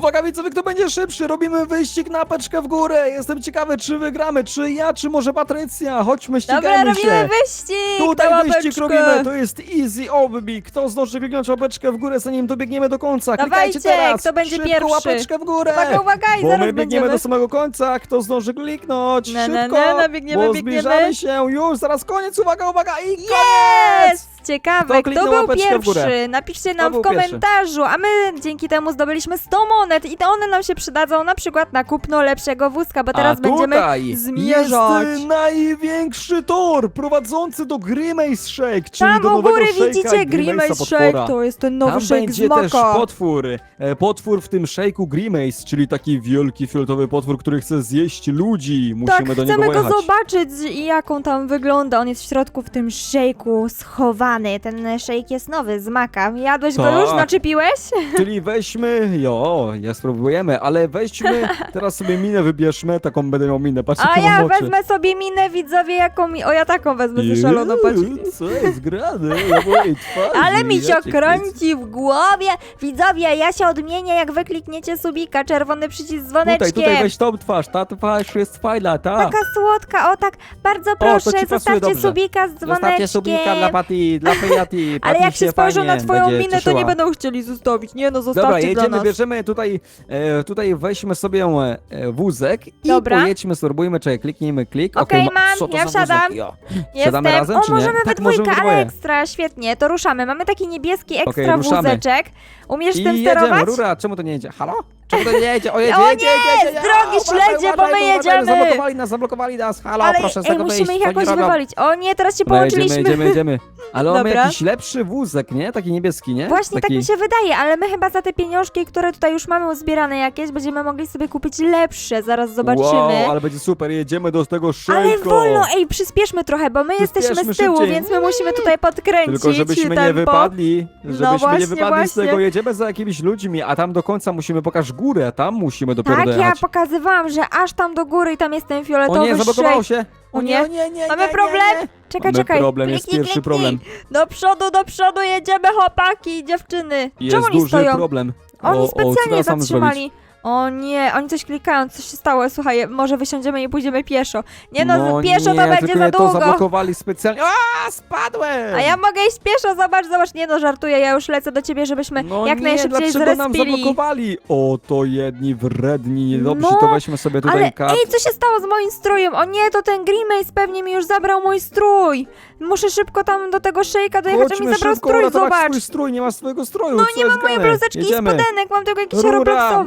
Uwaga widzowie, kto będzie szybszy? Robimy wyścig na peczkę w górę. Jestem ciekawy, czy wygramy, czy ja, czy może Patrycja. Chodźmy, ścigajmy Dobra, robimy się. wyścig! na Tutaj wyścig łapeczkę. robimy, to jest easy obbi. Kto zdąży kliknąć łapeczkę w górę, zanim dobiegniemy do końca? Klikajcie Dawajcie, teraz. kto będzie Szybko pierwszy. łapeczkę w górę. Uwaga, uwaga, i Bo zaraz my biegniemy będziemy. do samego końca, kto zdąży kliknąć? Na, na, Szybko, na, na, biegniemy, bo biegniemy. zbliżamy się już, zaraz koniec, uwaga, uwaga i koniec! Jest! Ciekawe, Kto kto, był pierwszy? Napiszcie nam w komentarzu, a my dzięki temu zdobyliśmy 100 monet i to one nam się przydadzą na przykład na kupno lepszego wózka, bo teraz będziemy zmierzać. Jest największy tor prowadzący do Grimace Shake, czyli Tam do u nowego góry shake'a widzicie Grimace Shake, potwora. to jest ten nowy Tam shake będzie z też maka. potwór. E, Potwór w tym shake'u Grimace, czyli taki wielki fioletowy potwór, który chce zjeść ludzi. Musimy Tak, do niego chcemy go pojechać. zobaczyć i jak on tam wygląda. On jest w środku w tym szejku schowany. Ten szejk jest nowy, z maka. Jadłeś go Tak. już? Naczepiłeś? Czyli weźmy, jo, ja spróbujemy, ale weźmy, teraz sobie minę wybierzmy, taką będę miał minę, patrzcie, A jaką ja mam oczy. wezmę sobie minę, widzowie, jaką mi... O, ja taką wezmę ze szaloną, patrz. Jezu, Co jest grane? Mojej twarzy, Ale mi się ja cię kręci w głowie. Widzowie, ja się odmienię, jak wy klikniecie subika, czerwony przycisk z dzwoneczkiem. Tutaj, tutaj weź tą twarz, ta twarz jest fajna, ta. Taka słodka, o tak, bardzo proszę, ci pasuje zostawcie dobrze. subika z dzwoneczkiem. Zostawcie subika dla Pati, dla Pejati. Ale jak się spojrzą na twoją minę, to cieszyła. nie będą chcieli zostawić. Nie no, zostawcie Dobra, dla jedziemy, nas. bierzemy tutaj, e, tutaj weźmy sobie e, wózek i Dobra. pojedźmy, spróbujmy, czekaj, kliknijmy klik. Okej, ma- mam, co to ja za wsiadam. wózek? Jo. Jestem. Siadamy razem, o, czy nie? możemy we Tak, dwójkę, możemy ale dwoje. ekstra, świetnie, to ruszamy. Mamy taki niebieski ekstra Okej, ruszamy. wózeczek. Umiesz I tym jedziemy, sterować? Rura, czemu to nie jedzie? Halo? Czemu to nie jedzie? O, jedzie, O jedzie, nie, jedzie, jedzie. z drogi uważaj, śledzie, bo my uważaj, jedziemy. Zablokowali nas, zablokowali nas. Halo, Ale proszę z ej, tego musimy wyjść, ich co oni jakoś robią? wywalić. O nie, teraz się Dobra, jedziemy, połączyliśmy. jedziemy, jedziemy. Ale on ma Dobra. jakiś lepszy wózek, nie? Taki niebieski, nie? Właśnie Taki... tak mi się wydaje, ale my chyba za te pieniążki, które tutaj już mamy uzbierane jakieś, będziemy mogli sobie kupić lepsze, zaraz zobaczymy. Wow, ale będzie super, jedziemy do tego szejko. Ale wolno, ej, przyspieszmy trochę, bo my jesteśmy z tyłu, szybciej. więc my musimy tutaj podkręcić Tylko żebyśmy tempo. nie wypadli, żebyśmy właśnie, nie wypadli z właśnie. tego, jedziemy za jakimiś ludźmi, a tam do końca musimy pokaż górę, tam musimy dopiero Tak, ja dojechać. pokazywałam, że aż tam do góry i tam jest ten fioletowy O nie, zablokowało się. O nie? o nie, nie, Mamy nie, problem? Nie, nie. Czekaj, Mamy czekaj. problem, jest Kliknij, pierwszy kliknij. problem. Do przodu, do przodu jedziemy, chłopaki i dziewczyny. Jest Czemu oni duży stoją? problem. Oni co specjalnie teraz mamy zrobić? O nie, oni coś klikają, coś się stało, słuchaj, może wysiądziemy i pójdziemy pieszo. Nie no, pieszo nie, to będzie tylko za nie to długo. zablokowali specjalnie. A, spadłem! A ja mogę iść pieszo, zobacz, zobacz, nie no, żartuję, ja już lecę do ciebie, żebyśmy no jak nie, najszybciej dlaczego nam zrespili. zablokowali? O, to jedni wredni, niedobrze, No, to weźmy sobie tutaj Ale ej, co się stało z moim strojem? O nie, to ten Grimace pewnie mi już zabrał mój strój. Muszę szybko tam do tego szejka dojechać, a mi Chodźmy zabrał szybko strój, uratować zobacz. swój strój, nie masz swojego stroju, No co nie jest mam mojej grane? bluzeczki i Jedziemy. spodenek, mam tylko jakiś Rura.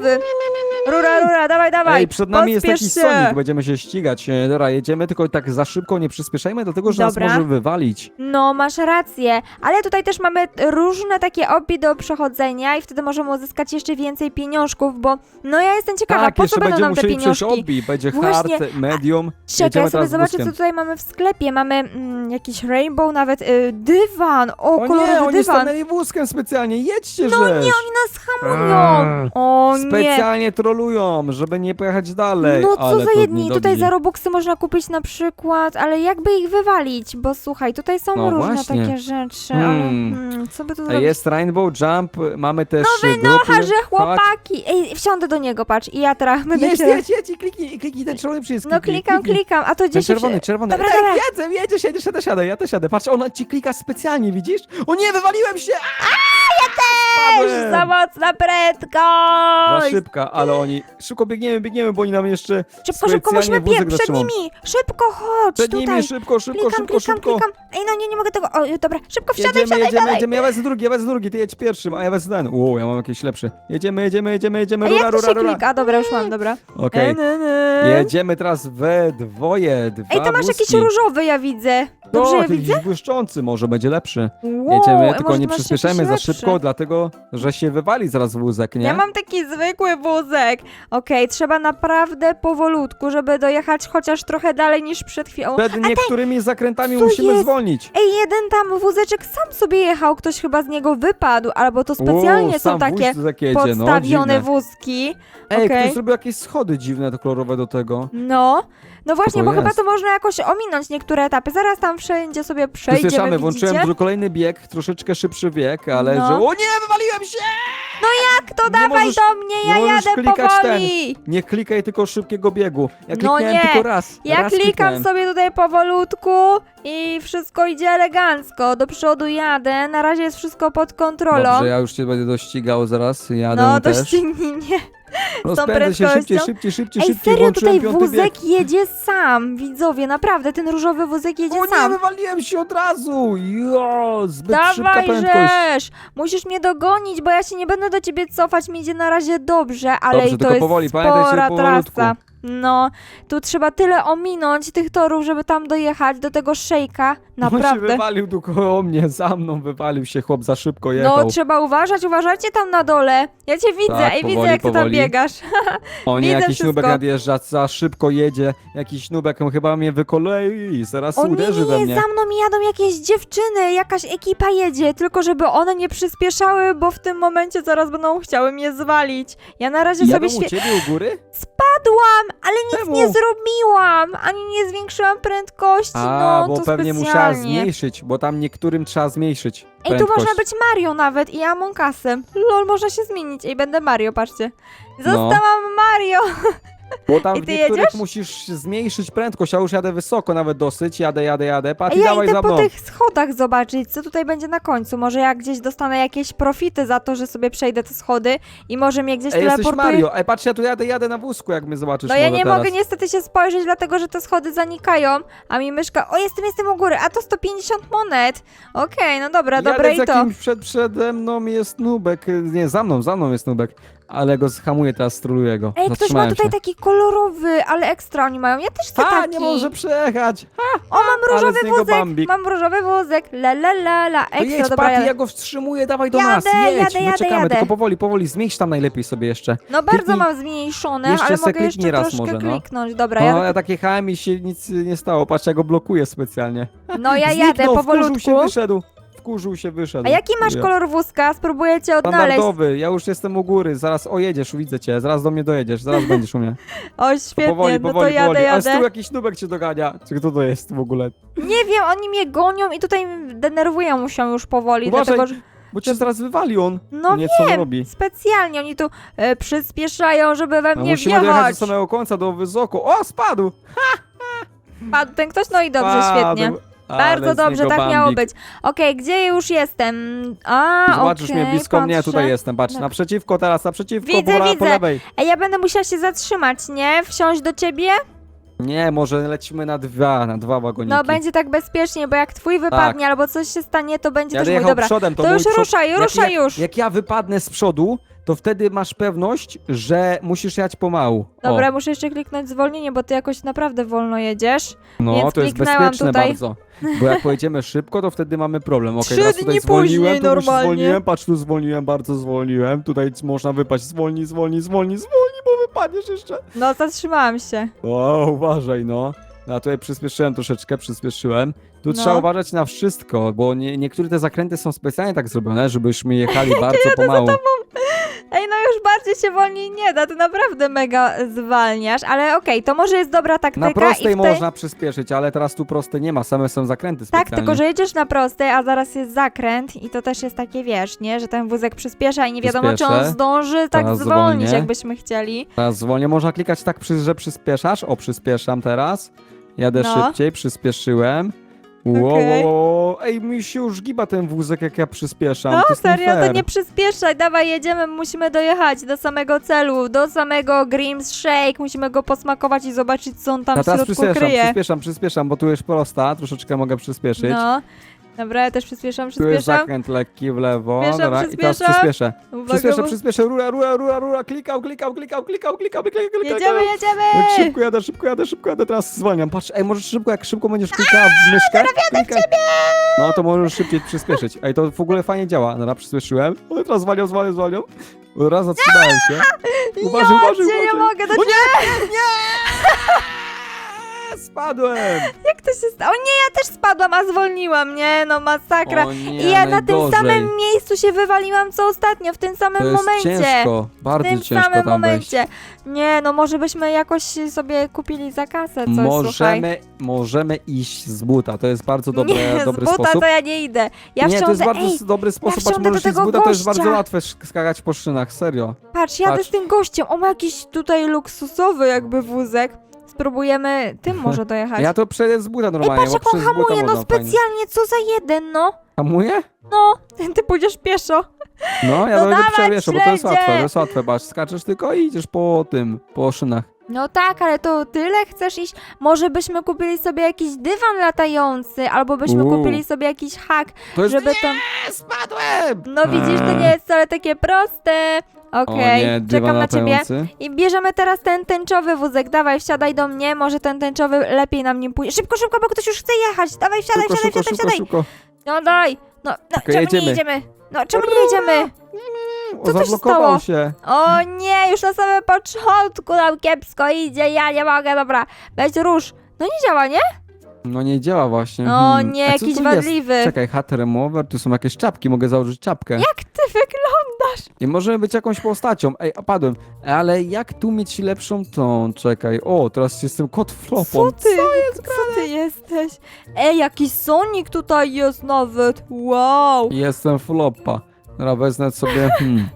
Rura, rura, dawaj, dawaj. Ej, przed nami jest pospiesz taki się. Sonic, będziemy się ścigać. E, Dobra, jedziemy, tylko tak za szybko nie przyspieszajmy, dlatego że Dobra. nas może wywalić. No, masz rację, ale tutaj też mamy różne takie obi do przechodzenia i wtedy możemy uzyskać jeszcze więcej pieniążków, bo no ja jestem ciekawa, tak, po jeszcze co będą będziemy nam te musieli przejść pieniążki? obi, będzie Właśnie, hard, medium. Czekaj, Jedziemy ja sobie teraz zobaczę, co wózkiem. tutaj mamy w sklepie. Mamy mm, jakiś rainbow, nawet y, dywan. O, O nie, kolorowy oni dywan. stanęli wózkiem specjalnie, jedźcie No żeś. nie, oni nas hamują. O nie. Specjalnie trolują, żeby nie pojechać dalej. No co ale za to jedni, tutaj za Robuxy można kupić na przykład, ale jakby ich wywalić, bo słuchaj, tutaj są No różne właśnie. takie rzeczy, ale Hmm. hmm, co by tu zrobić? Jest Rainbow Jump, mamy też No wynocha, grupy. że chłopaki! Ej, wsiądę do niego, patrz, i ja teraz będę Jedź, cię... jedź, jedź i kliknij, kliknij ten czerwony przycisk. No kliknij, klikam, kliknij. klikam, a to Ten gdzieś... czerwony, czerwony. Dobra, Ej, dobra. Jedzę, jedziesz, jedziesz, ja też jadę, ja też jadę. Patrz, ona ci klika specjalnie, widzisz? O nie, wywaliłem się! Też za mocna Za prędkość! szybka, ale oni... Szybko biegniemy, biegniemy, bo oni nam jeszcze Szybko, szybko, specjalnie musimy wózek biec przed zatrzymał. nimi! Szybko, chodź, Przed tutaj! nimi, szybko, szybko, klikam, szybko, klikam, szybko. klikam. Ej, no nie, nie mogę tego... O, dobra, szybko wsiadaj, Jedziemy, wsiadaj, jedziemy, wsiadaj! jedziemy, ja wezmę drugi, ja wezmę drugi, ty jedź pierwszym, a ja wezmę ten. Ło, ja mam jakieś lepsze. Jedziemy, jedziemy, jedziemy, jedziemy, Ej, rura, jak to rura, się rura. klika? Dobra, już mam, dobra. Okej, E, ne, ne. jedziemy teraz we dwoje, dwa Ej, to masz jakiś wózki. różowy, ja widzę. Dobrze, No, ja jakiś widzę? błyszczący, może będzie lepszy. Wow, Jedziemy, a tylko może nie masz przyspieszajmy jakiś za lepszy? szybko, dlatego, że się wywali zaraz wózek, nie? Ja mam taki zwykły wózek. Okej, trzeba naprawdę powolutku, żeby dojechać chociaż trochę dalej niż przed chwilą. Przed niektórymi zakrętami co musimy jest? zwolnić. Ej, jeden tam wózeczek sam sobie jechał, ktoś chyba z niego wypadł, albo to specjalnie są takie wózek jedzie, no, podstawione dziwne. wózki. Ej, Okej. ktoś zrobił jakieś schody dziwne, to kolorowe do tego. No, No właśnie, to bo chyba jest. to można jakoś ominąć niektóre etapy. Zaraz tam wszędzie sobie przejdziemy, Przyspieszamy, włączyłem widzicie? dru- kolejny bieg, troszeczkę szybszy bieg, ale No. że... O nie, wywaliłem się! Jak to Nie dawaj możesz- do mnie, nie ja możesz jadę klikać powoli! Nie klikaj tylko szybkiego biegu. Ja No kliknąłem nie, tylko raz. Ja raz klikam kliknąłem. sobie tutaj powolutku i wszystko idzie elegancko. Do przodu jadę, na razie jest wszystko pod kontrolą. Dobrze, ja już cię będę dościgał zaraz, jadę no, też. doścignij mnie. Rozpędzę się szybciej, szybciej, szybciej, Ej, szybciej, serio, włączyłem tutaj piąty bieg. wózek jedzie sam. Widzowie, naprawdę, ten różowy wózek jedzie O nie, sam. wywaliłem się od razu! Jo, zbyt szybka Dawaj, prędkość. Musisz mnie dogonić, bo ja się nie będę do ciebie cofać, mi idzie na razie dobrze, ale Dobrze, i to tylko jest powoli, pamiętaj, spora powolutku. trasa. No, tu trzeba tyle ominąć tych torów, żeby tam dojechać do tego szejka. On się Naprawdę. wywalił tu koło mnie, za mną wywalił się, chłop za szybko jechał. No, trzeba uważać, uważajcie tam na dole. Ja cię widzę, Tak, ej, widzę jak ty tam powoli. biegasz. o nie, widzę jakiś wszystko. nubek nadjeżdża, za szybko jedzie, jakiś nubek on chyba mnie wykolei, zaraz O nie, uderzy we nie, mnie. za mną jadą jakieś dziewczyny, jakaś ekipa jedzie, tylko żeby one nie przyspieszały, bo w tym momencie zaraz będą chciały mnie zwalić. Ja na razie Jadą sobie u świe... ciebie u góry? Spadłam, ale nic Czemu? nie zrobiłam, ani nie zwiększyłam prędkości, A, no bo to pewnie musiała specjalnie. zmniejszyć, bo tam niektórym trzeba zmniejszyć Ej, tu prędkość. można być Mario nawet i Among Usem. Lol, można się zmienić. Ej, będę Mario, patrzcie. No. Zostałam Mario. Bo tam I w ty niektórych jedziesz? musisz zmniejszyć prędkość, ja już jadę wysoko nawet dosyć, jadę, jadę, jadę, patrz Ej, i ja dawaj idę za po mną. tych schodach zobaczyć, co tutaj będzie na końcu. Może ja gdzieś dostanę jakieś profity za to, że sobie przejdę te schody i może mnie gdzieś Ej, jesteś teleportuje. Mario, ej, patrz, ja tu jadę, jadę na wózku, jak mnie zobaczysz No ja może nie teraz. mogę niestety się spojrzeć, dlatego że te schody zanikają, a mi myszka... O, jestem, jestem u góry, a to 150 monet. Okej, no dobra, Jadę dobre z i to. jakimś przed, przede mną jest nubek, nie, za mną, za mną jest nubek, ale go zhamuję teraz, stroluję go. Ej, ktoś ma Zatrzymałem tutaj się. taki kolorowy, ale ekstra oni mają. Ja też chcę A, taki. nie może przejechać! O, mam ale różowy z niego wózek, bambik. mam różowy wózek. La la la la, To ekstra, jedź, dobra, Patty, jadę. ja go wstrzymuję, dawaj do Jadę, nas, jedź, jadę, my jadę, czekamy, jadę. tylko powoli, powoli, zmniejsz tam najlepiej sobie jeszcze. No bardzo Kliknij. mam zmniejszone, Jeszcze ale se mogę kliknij jeszcze raz troszkę może, no. kliknąć. Dobra, No, ja, ja tak jechałem i się nic nie stało, patrz, ja go blokuję specjalnie. no ja Zniknął, jadę wkurzył powolutku. się, wyszedł, wkurzył się, wyszedł. A jaki masz kolor wózka? Spróbuję cię odnaleźć. Standardowy, ja już jestem u góry, zaraz ojedziesz, widzę cię, zaraz do mnie dojedziesz, zaraz będziesz u mnie. O, To świetnie, powoli, no to powoli, jadę, powoli. A z tyłu jadę. jakiś nubek cię dogania. Czy kto to jest w ogóle? Nie wiem, oni mnie gonią i tutaj denerwują się już powoli, Uważaj, dlatego że... Bo cię zaraz wywali on. No nie, co on robi. specjalnie oni tu e, przyspieszają, żeby we No, mnie musimy dojechać wjechać. do samego końca, do wysoko. O, spadł! Padł ten ktoś? No i dobrze, Spadł. świetnie. Bardzo dobrze, tak miało być. Okej, gdzie już jestem? A, Zobaczysz okej, mnie blisko mnie, patrzę. tutaj jestem, patrz, Tak. naprzeciwko teraz, naprzeciwko, Widzę, po, la- po widzę. lewej. Ej, ja będę musiała się zatrzymać, nie? Wsiąść do ciebie? Nie, może lecimy na dwa, na dwa wagoniki. No, będzie tak bezpiecznie, bo jak twój wypadnie albo coś się stanie, to będzie też mój. jechał Dobra, przodem, to, to mój już ruszaj, jak, ruszaj jak, już. Jak ja wypadnę z przodu, to wtedy masz pewność, że musisz jechać pomału. Dobra, o, muszę jeszcze kliknąć zwolnienie, bo ty jakoś naprawdę wolno jedziesz. no więc to jest kliknęłam bezpieczne tutaj. bardzo. Bo jak pojedziemy szybko, to wtedy mamy problem. Okej, Trzy tutaj dni zwolniłem, później tu już normalnie. zwolniłem, patrz tu zwolniłem, bardzo zwolniłem. Tutaj można wypaść, zwolnij, zwolnij, zwolnij, zwolnij, bo wypadniesz jeszcze. No, zatrzymałam się. O, uważaj, no. Ja tutaj przyspieszyłem troszeczkę, przyspieszyłem. Tu No. trzeba uważać na wszystko, bo nie, niektóre te zakręty są specjalnie tak zrobione, żebyśmy jechali bardzo pomału. Ej, no już bardziej się wolniej nie da, ty naprawdę mega zwalniasz, ale okej, to może jest dobra taktyka Na prostej i w tej... można przyspieszyć, ale teraz tu prostej nie ma, same są zakręty Tak, specjalnie. tylko że jedziesz na prostej, a zaraz jest zakręt i to też jest takie, wiesz, nie, że ten wózek przyspiesza i nie wiadomo, czy on Przyspieszę. zdąży tak Teraz zwolnić, zwolnię. jakbyśmy chcieli. Teraz zwolnię, można klikać tak, przy- że przyspieszasz. O, przyspieszam teraz. Jadę No. szybciej, przyspieszyłem. Wow, Okej. wow, wow. Ej, mi się już giba ten wózek, jak ja przyspieszam. No to jest serio, fair. to nie przyspieszaj, dawaj, jedziemy, musimy dojechać do samego celu, do samego Grimm's Shake, musimy go posmakować i zobaczyć, co on tam Ja w teraz środku przyspieszam, kryje. przyspieszam, przyspieszam, bo tu jest prosta, troszeczkę mogę przyspieszyć. No, dobra, ja też przyspieszam, tu jest przyspieszam. zakręt lekki w lewo, Przyspieszam, dobra, i teraz przyspieszam. przyspieszę. Uwaga, Przyspieszę, bo- przyspieszę, rura, rura, rura, rura, klikał, klikał, klikał, klikał, klikał, klikał, klikał, Jedziemy, Jak jedziemy! szybko jadę, szybko jadę, szybko jadę, teraz zwalniam. Patrz, ej, możesz szybko, jak szybko będziesz klikała w myszkę, klikaj. No to możesz szybciej przyspieszyć. Ej, to w ogóle fajnie działa. Dobra, przyspieszyłem. Ale teraz zwalniam, zwalniam, zwalniam. Raz zatrzymałem się. Uważaj, ja uważaj, cię nie uważaj. mogę, do O ciebie... nie, nie! spadłem! Jak to się stało? Nie, ja też spadłam, a zwolniłam, nie? No masakra. O nie, I ja na tym najgorzej. samym miejscu się wywaliłam co ostatnio, w tym samym To jest momencie. ciężko, w bardzo tym ciężko samym tam momencie. Nie, no może byśmy jakoś sobie kupili za kasę coś, słuchaj. Możemy, możemy iść z buta, to jest bardzo dobry, nie, dobry z buta sposób. to ja nie idę. Ja nie, to jest wsiądę, bardzo ej, dobry sposób, patrz, wsiądę do możesz iść z tego buta, to jest gościa. bardzo łatwe sk- skakać po szynach, serio. patrz, jadę patrz. z tym gościem, on ma jakiś tutaj luksusowy jakby wózek. Spróbujemy tym może dojechać. Ja to przejadę z buta Ej, normalnie, patrz bo jak on przez buta hamuje, no można fajnie. specjalnie, co za jeden, no. Hamuje? No, ty pójdziesz pieszo. No, ja No to będę przewiesza, bo to jest śledzie. łatwe, to jest łatwe, patrz, skaczesz tylko i idziesz po tym, po szynach. No tak, ale to tyle chcesz iść? Może byśmy kupili sobie jakiś dywan latający, albo byśmy Uuu. kupili sobie jakiś hak, To jest... żeby to... Nie, spadłem! No widzisz, to nie jest wcale takie proste. O Okej, nie, dywan czekam na ciebie. latający. I bierzemy teraz ten tęczowy wózek. Dawaj, wsiadaj do mnie, może ten tęczowy lepiej nam nim pójdzie. Szybko, szybko, bo ktoś już chce jechać. Dawaj, wsiadaj, Szybko, wsiadaj, szybko, wsiadaj, szybko, wsiadaj. szybko. No daj. No, no Okej, czemu nie jedziemy. jedziemy? No, czemu nie jedziemy? O, Co tu się zablokował stało? się. O nie, już na samym początku nam kiepsko idzie, ja nie mogę, dobra. Weź róż. No nie działa, nie? No nie działa właśnie. No Hmm. nie, A co jakiś tu jest? wadliwy. Czekaj, hat remover, tu są jakieś czapki, mogę założyć czapkę. Jak ty wyglądasz? I możemy być jakąś postacią. Ej, opadłem. Ale jak tu mieć lepszą tą? Czekaj. O, teraz jestem kot flopą. Co ty? Co ty jesteś? Ej, jakiś Sonic tutaj jest nawet. Wow. Jestem flopa. Dobra, wezmę sobie... Hmm.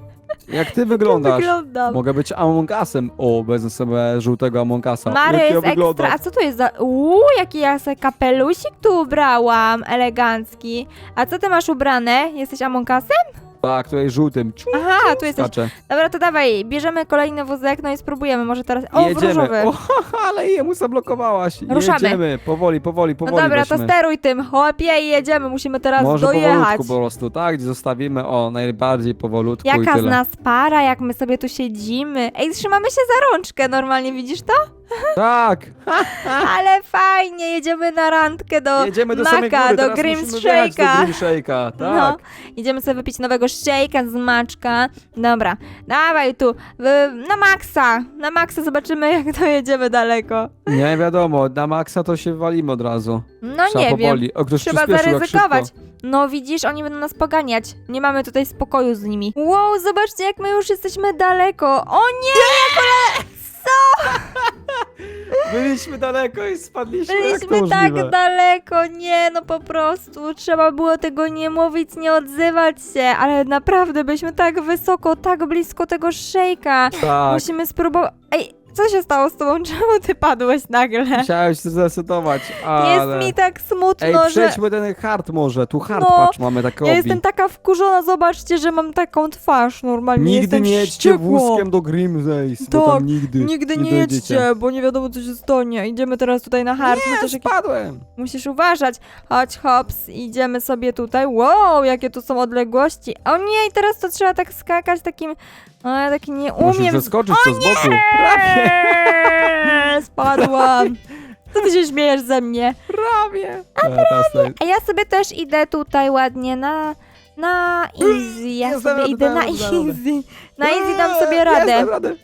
Jak ty wyglądasz? Wyglądam. Mogę być Among Usem. O, wezmę sobie żółtego Among Usa. Mary Jak ja jest wyglądam? ekstra. A co to jest za... Uuu, jaki ja sobie kapelusik tu ubrałam. Elegancki. A co ty masz ubrane? Jesteś Among Usem? Tak, tutaj żółtym. Ciu, Aha, tu jesteś. skaczę. Dobra, to dawaj, bierzemy kolejny wózek, no i spróbujemy. Może teraz... O, w Jedziemy. różowy. O, ale jemu zablokowałaś. Ruszamy. Jedziemy. Powoli, powoli, No powoli dobra, to steruj tym. Chłopie, i jedziemy. Musimy teraz Może dojechać. powolutku po prostu, tak? Gdzie zostawimy, o, najbardziej powolutku i Jaka z tyle. nas para, jak my sobie tu siedzimy. Ej, trzymamy się za rączkę normalnie, widzisz to? Tak! Ale fajnie, jedziemy na randkę do Jedziemy do samej Maka, góry, do teraz Grims musimy wjechać do Shake'a. Grim Shake'a, tak. No, idziemy sobie wypić nowego shake'a z maczka. Dobra, dawaj tu, na maksa, na maksa zobaczymy jak dojedziemy daleko. Nie wiadomo, na maksa to się walimy od razu. No Trzeba nie wiem, powoli. O, ktoś trzeba przyspieszył jak zaryzykować. szybko. No widzisz, oni będą nas poganiać. Nie mamy tutaj spokoju z nimi. Wow, zobaczcie jak my już jesteśmy daleko. O nie, Byliśmy daleko i spadliśmy. byliśmy tak daleko. Nie, no po prostu trzeba było tego nie mówić, nie odzywać się. Ale naprawdę byliśmy tak wysoko, tak blisko tego szejka. Tak. Musimy spróbować. Ej, co się stało z tobą? Czemu ty padłeś nagle? Musiałem się zdecydować, ale... Jest mi tak smutno, Ej, że. przejdźmy ten hard może. Tu hard, No, patrz, mamy takie Ja jestem taka wkurzona, zobaczcie, że mam taką twarz normalnie. Nigdy jestem nie jedźcie wściekła. wózkiem do Grimsdays, bo Tak, tam nigdy, Nigdy nie, jedźcie, bo nie wiadomo co się stanie. Idziemy teraz tutaj na hard, Nie, chociaż jakiś... spadłem. musisz uważać. Chodź, hops, idziemy sobie tutaj. Wow, jakie tu są odległości. O nie, i teraz to trzeba tak skakać takim... O, ja taki nie Musisz umiem. zeskoczyć to z boku. Prawie, Eee, Spadłam. Co ty się śmiejesz ze mnie? prawie. A teraz tutaj- A ja sobie też idę tutaj ładnie na... Na easy, ja sobie radę, idę na dam radę, dam easy. Na easy dam sobie Eee, radę. radę.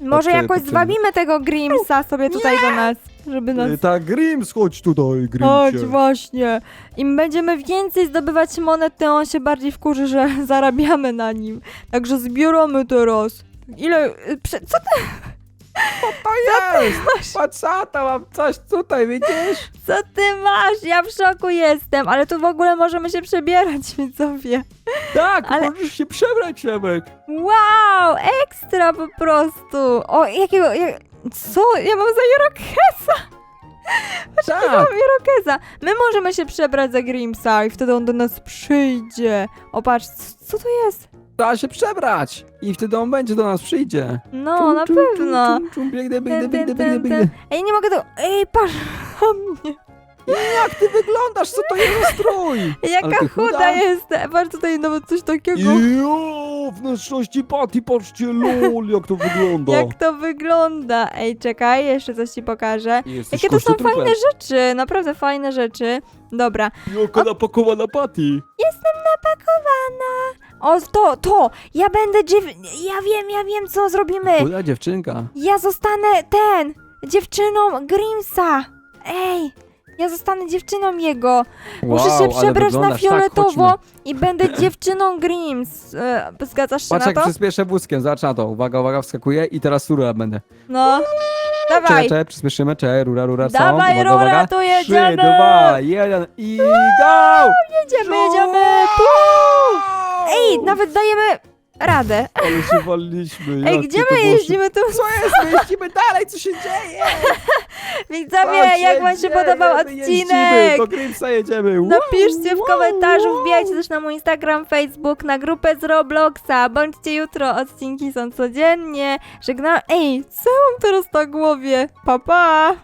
Może jakoś chodźcie. zwabimy tego Grimsa sobie tutaj do nas, żeby nas... Y, Tak, Grims, chodź tutaj, Chodź, Grimsie. właśnie. Im będziemy więcej zdobywać monet, to on się bardziej wkurzy, że zarabiamy na nim. Także zbieramy teraz. Ile... y, Prze... Co ty, To jest! Patrzata, mam coś tutaj, widzisz? co ty masz? Ja w szoku jestem, ale tu w ogóle możemy się przebierać, widzowie. Tak, Ale- możesz się przebrać, Przemek. Wow, ekstra po prostu. O, jakiego... Jak... Co? Ja mam za Irokeza. Tak, Mam Irokeza. My możemy się przebrać za Grimsa i wtedy on do nas przyjdzie. O, patrz, co to jest? trzeba się przebrać. I wtedy on będzie do nas, przyjdzie. No, na pewno. Czum, czum, czum, biegnę, biegnę, Ten, biegnę, ten, biegnę, ten, biegnę. ten. Ej, nie mogę tego... Ej, patrz na mnie. Jak ty wyglądasz? Co to jest za strój? Ale Jaka ty chuda, chuda. jestem. Patrz tutaj nawet coś takiego. Jo, wnętrzności Patty, patrzcie, lol, jak to wygląda. Jak to wygląda? Ej, czekaj, jeszcze coś ci pokażę. Jesteś Jakie to są kościotrupem. fajne rzeczy, naprawdę fajne rzeczy. Dobra, Jaka napakowana Patty. jestem napakowana. O, to, to, ja będę dziew... Ja wiem, ja wiem, co zrobimy. Chuda dziewczynka. Ja zostanę ten, dziewczyną Grimsa. Ej, ja zostanę dziewczyną jego. Muszę Wow, się ale przebrać na wyglądasz. fioletowo Tak, chodźmy. i będę dziewczyną Grims. E, zgadzasz się Patrz na to? przyspieszę wózkiem, zobacz na to. Uwaga, uwaga, wskakuję i teraz rura będę. No. Dawaj. czekaj, przyspieszymy, czekaj, rura, rura, sound. Dawaj, uwaga, rura, uwaga. tu jedziemy. dwa, jeden i go! Jedziemy, jedziemy. Ej, nawet dajemy radę. Ale się waliliśmy. Ej, gdzie my jeździmy tu? Co jest? My jeździmy dalej, co się dzieje? Widzowie, jak wam się podobał odcinek? Do Grimsa jedziemy. Wow, Napiszcie w komentarzu, wbijajcie też na mój Instagram, Facebook, na grupę z Robloxa. Bądźcie jutro, odcinki są codziennie. Żegnam. Ej, co mam teraz na głowie? Pa, pa!